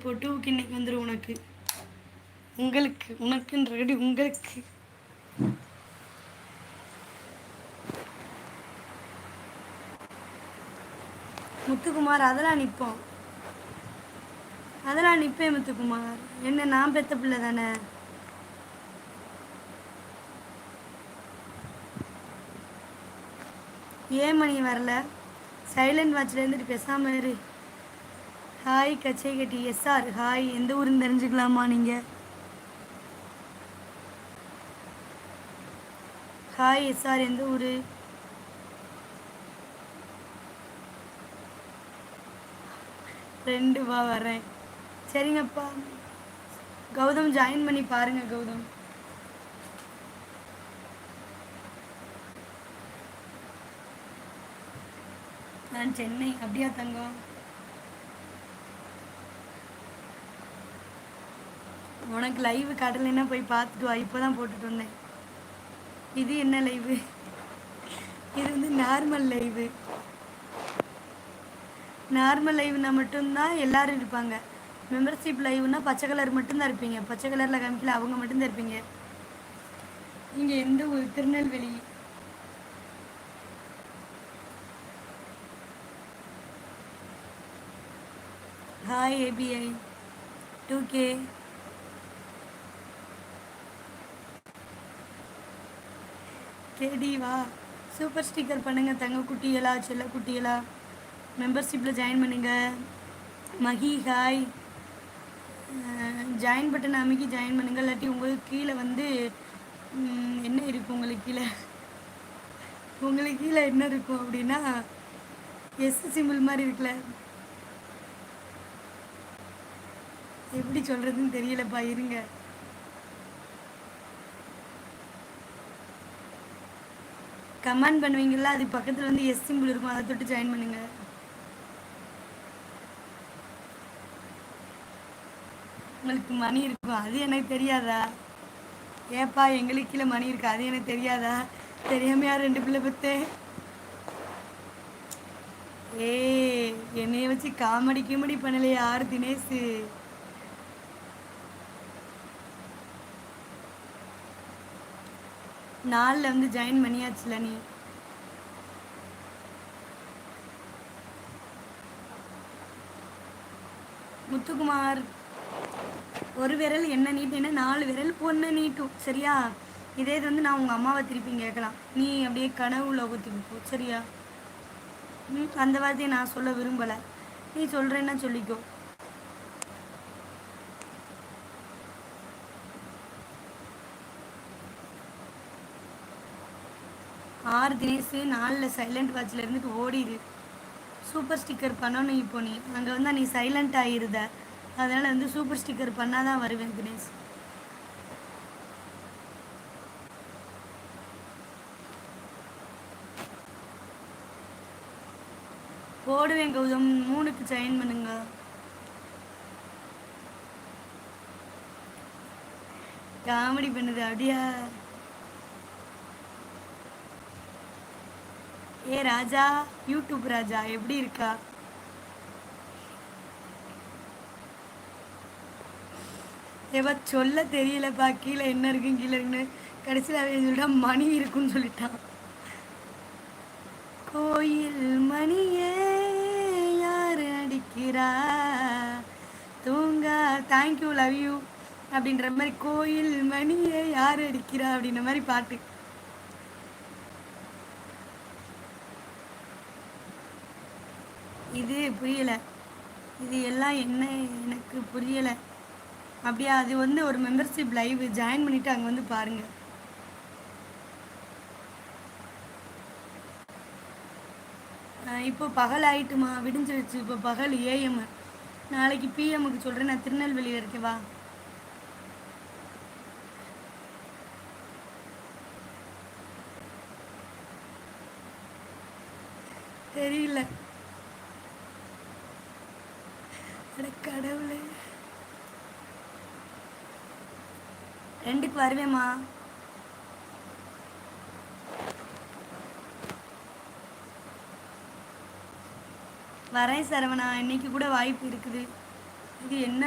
இப்போ டூக்கு இன்னைக்கு வந்துடும் உனக்கு. உங்களுக்கு உனக்குன்றது உங்களுக்கு. முத்துக்குமார் அதெல்லாம் நிற்போம் அதெல்லாம் நிற்பேன் முத்துக்குமார். என்ன நான் பெத்த பிள்ளை தானே? ஏன் மணி வரல? சைலண்ட் வாட்ச்ல இருந்துட்டு பேசாம இரு. ஹாய் கச்சை கட்டி எஸ்ஆர் ஹாய். எந்த ஊருன்னு தெரிஞ்சுக்கலாமா நீங்கள் ஹாய் எஸ்ஆர் எந்த ஊர்? ரெண்டு வா வரேன் சரிங்கப்பா. கௌதம் ஜாயின் பண்ணி பாருங்க கௌதம். நான் சென்னை. அப்படியா தங்கம்? உனக்கு லைவ் கடலைன்னா போய் பார்த்துட்டு வா? இப்போ தான் போட்டுட்டு வந்தேன். இது என்ன லைவு இது வந்து நார்மல் லைவு நார்மல் லைவ்னா மட்டும்தான் எல்லாரும் இருப்பாங்க. மெம்பர்ஷிப் லைவ்னா பச்சை கலர் மட்டும்தான் இருப்பீங்க. பச்சை கலரில் காமிக்கல அவங்க மட்டும்தான் இருப்பீங்க. இங்கே எந்த ஊர் திருநெல்வேலி. ஹாய் ஏபிஐ டூ கே ரெடி வா. சூப்பர் ஸ்டிக்கர் பண்ணுங்கள் தங்க குட்டிகளா செல்ல குட்டிகளா மெம்பர்ஷிப்பில் ஜாயின் பண்ணுங்கள் மகி ஹாய் ஜாயின் பட்டன் அமைக்கி ஜாயின் பண்ணுங்கள் இல்லாட்டி உங்களுக்கு கீழே வந்து என்ன இருக்கும் உங்களுக்கு கீழே? உங்களுக்கு கீழே என்ன இருக்கும் அப்படின்னா எஸ் சிம்பிள் மாதிரி இருக்குல்ல. எப்படி சொல்கிறதுன்னு தெரியலப்பா இருங்க. கமெண்ட் பண்ணுவீங்கல்ல அது பக்கத்தில் வந்து எஸ் சிம்பிள் இருக்கும் அதை தொட்டு ஜாயின் பண்ணுங்க. உங்களுக்கு மணி இருக்கும் அது எனக்கு தெரியாதா? ஏப்பா எங்களுக்கு கீழே மணி இருக்கு அது எனக்கு தெரியாதா? தெரியாமையா ரெண்டு பிள்ளை பத்து? ஏய் என்னைய வச்சு காமெடி கிமெடி பண்ணலையா யார் தினேஷ். நாலில் வந்து ஜாயின் பண்ணியாச்சுல நீ? முத்துக்குமார் ஒரு விரல் என்ன நீட்டினா நாலு விரல் பொண்ணு நீட்டும். சரியா? இதே இது வந்து நான் உங்கள் அம்மாவை திருப்பி கேட்கலாம். நீ அப்படியே கனவு லோகத்துக்கு போ சரியா? ம் அந்த வார்த்தையை நான் சொல்ல விரும்பலை. நீ சொல்கிறேன்னா சொல்லிக்கோ. ஆறு தினேஷ் நாலில் சைலண்ட் வாட்சில் இருந்துட்டு ஓடிடு. சூப்பர் ஸ்டிக்கர் பண்ணணும் இப்போ நீ அங்கே வந்து நீ சைலண்ட் ஆகிருத அதனால் வந்து சூப்பர் ஸ்டிக்கர் பண்ணால் தான் வருவேன் தினேஷ். போடுவேன் கௌதம் மூணுக்கு ஜாயின் பண்ணுங்க. காமெடி பண்ணுது அப்படியா ஏ ராஜா யூடியூப் ராஜா எப்படி இருக்கா? ஏவா சொல்ல தெரியலப்பா கீழே என்ன இருக்கு கீழே இருக்குன்னு. கடைசியில் அவன் சொல்லிட்டா மணி இருக்குன்னு சொல்லிட்டான். கோயில் மணியே யார் அடிக்கிறா? தூங்கா தேங்க்யூ லவ் யூ அப்படின்ற மாதிரி கோயில் மணியை யார் அடிக்கிறா அப்படின்ற மாதிரி பாட்டு. இது புரியலை. இது எல்லாம் என்ன எனக்கு புரியலை. அப்படியா அது வந்து ஒரு மெம்பர்ஷிப் லைவ் ஜாயின் பண்ணிவிட்டு அங்கே வந்து பாருங்கள் இப்போ பகல் ஆயிட்டுமா? விடிஞ்சிருச்சு இப்போ பகல் ஏஎம் நாளைக்கு பிஎம்முக்கு சொல்கிறேன் நான் திருநெல்வேலியில் இருக்கேன் வா. தெரியல. கடவுளே ரெண்டுக்கு வருவேம்மா. வரேன் சரவணா. இன்னைக்கு கூட வாய்ப்பு இருக்குது. இது என்ன